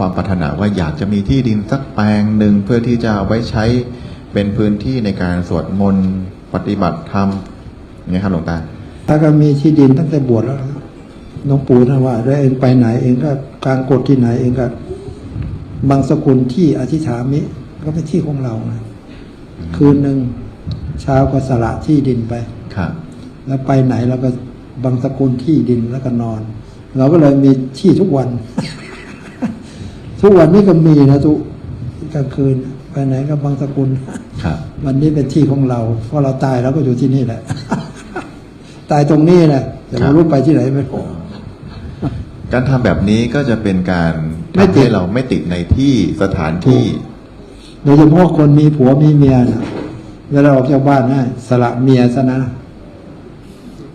ความปรารถนาว่าอยากจะมีที่ดินสักแปลงหนึ่งเพื่อที่จะไว้ใช้เป็นพื้นที่ในการสวดมนต์ปฏิบัติธรรมอย่างนี้ยครับหลวงตาถ้าก็มีที่ดินตั้งแต่บวชแล้วนะหลวงปู่ท่านว่าแล้วเองไปไหนเองก็กลางกฎที่ไหนเองก็บางสกุลที่อธิษฐามิก็เป็นที่ของเรานะคืนหนึ่งเช้าก็สละที่ดินไปครับแล้วไปไหนเราก็บางสกุลที่ดินแล้วก็นอน เราก็เลยมีที่ทุกวัน ทุกวันนี้ก็มีนะทุกกลางคืนไปไหนก็บางสกุลครับ วันนี้เป็นที่ของเราเพราะเราตายเราก็อยู่ที่นี่แหละ ตายตรงนี้แหละแต่ครัไม่บรู้ไปที่ไหนไม่รู้การทำแบบนี้ก็จะเป็นการไม่ทำติดให้เราไม่ติดในที่สถานที่โดยเฉพาะคนมีผัวมีเมียนะเวลาออกจากบ้านนะสละเมียซะนะ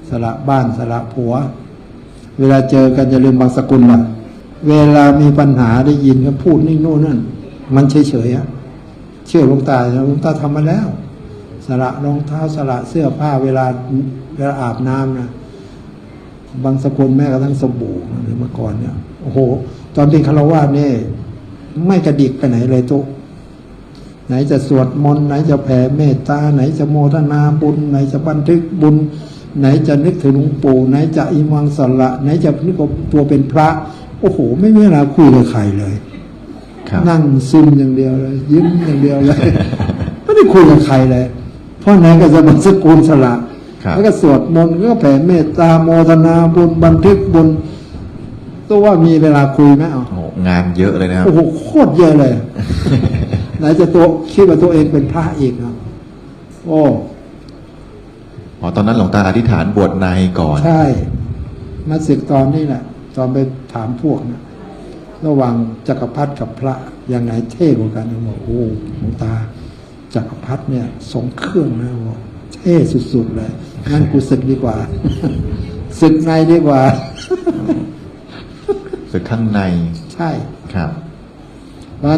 สละบ้านสละผัว เวลาเจอกันอย่าลืมบางสกุลล่ะ เวลามีปัญหาได้ยินกันพูดนิ่งโน่นนั่น มันเฉยๆอะเชื่อหลวงตาหลวงตาทำมาแล้ว สละรองเท้าสละเสื้อผ้าเวลาเวลาอาบน้ำนะบางสกุลแม้กระทั่งสบู่หรือเมื่อก่อนเนี่ยโอ้โห ตอนเป็นคารวาสเนี่ยไม่กระดิกไปไหนเลยตุ๊กไหนจะสวดมนต์ไหนจะแผ่เมตตา ไหนจะโมทนาบุญ ไหนจะบันทึกบุญ ไหนจะนึกถึงหลวงปู่ไหนจะอิมังสละ ไหนจะนึกตัวเป็นพระ อ้โห ไม่มีเวลาคุยกับใครเลยครับนั่งซึมอย่างเดียวเลย ยิ้มอย่างเดียวเลยไม่ได้คุยกับใครเลยเพราะไหนก็จะบันสกุลสละครับแล้วก็สวดมนต์ก็แผ่เมตตาโมทนาบุญบันทึกบุญตัวว่ามีเวลาคุยไหมเอาโอ้โหงานเยอะเลยนะครับโอ้โหโคตรเยอะเลย ไหนจะตัวคิดว่าตัวเองเป็นพระอีกนะโอ้อ๋อตอนนั้นหลวงตาอธิษฐานบวชในก่อน ใช่ มาศึกตอนนี้แหละ ตอนไปถามพวกนะระหว่างจักรพรรดิกับพระยังไงเท่กว่ากันบอกโอ้หลวงตา จักรพรรดิเนี่ยสองเครื่องนะบอกเท่สุดๆเลยงั้นกูศึกดีกว่าศึกในดีกว่าสึกข้างใน ใช่ครับ เพราะ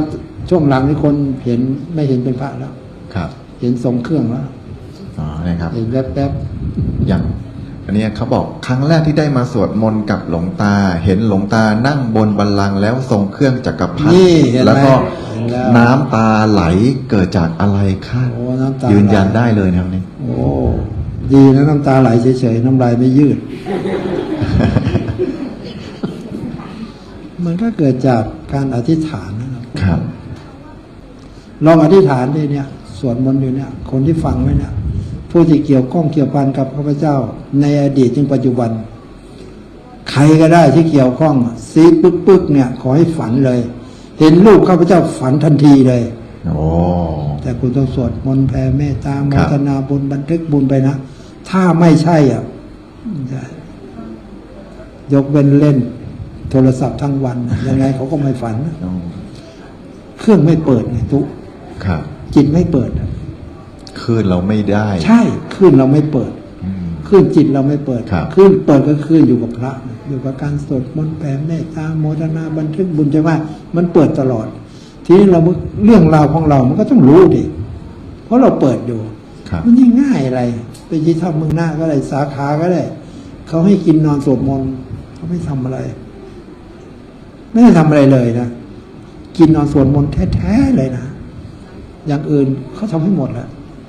ช่วงหลังนี่คนเห็นไม่เห็นเป็นพระแล้ว ครับ เห็นทรงเครื่องแล้วอ๋อนะครับเห็นแวบๆอย่าง อันเนี้ยเขาบอกครั้งแรกที่ได้มาสวดมนต์กับหลวงตา เห็นหลวงตานั่งบนบัลลังก์แล้วทรงเครื่องจักรพรรดินี่เห็นไหมแล้วก็เห็นแล้วน้ำตาไหลเกิดจากอะไรคะโอ้น้ำตายืนยันได้เลยนะครับนี่โอ้ดีนะน้ำตาไหลเฉยๆน้ำลายไม่ยืด มันก็เกิดจากการอธิษฐานนะครับครับลองอธิษฐานดิเนี่ยสวดมนต์อยู่เนี่ย คนที่ฟังไว้เนี่ย ผู้ที่เกี่ยวข้องเกี่ยวพันกับข้าพเจ้า ในอดีตถึงปัจจุบัน ใครก็ได้ที่เกี่ยวข้องซีปึ๊กปึ๊กๆเนี่ย ขอให้ฝันเลย เห็นลูกข้าพเจ้าฝันทันทีเลยโอ้แต่คุณต้องสวดมนต์แผ่เมตตาโมครับทนาบุญบันทึกบุญไปนะ ถ้าไม่ใช่อะไม่ได้ยกเว้นเล่น โทรศัพท์ทั้งวันน่ะยังไงเขาก็ไม่ฝันนะโอ้เครื่องไม่เปิดไงทุกครับจิตไม่เปิดอะค ลื่นเราไม่ได้ ใช่คลื่นเราไม่เปิดอืม คลื่นจิตเราไม่เปิดครับคลื่นเปิดก็คลื่นอยู่กับพระ อยู่กับการสวดมนต์แผ่เมตตาโมทนาบันทึกบุญใช่ไหมมันเปิดตลอด ทีนี้เราเรื่องราวของเรามันก็ต้องรู้ดิเพราะเราเปิดอยู่ ครับ มันยิ่งง่ายอะไร ไปยี่ทำเมืองหน้าก็ได้สาขาก็ได้ เขาให้กินนอนสวดมนต์เขาไม่ทำอะไร ไม่ได้ทำอะไรเลยนะ กินนอนสวดมนต์แท้ๆเลยนะ อย่างอื่นเขาทำให้หมดแหละ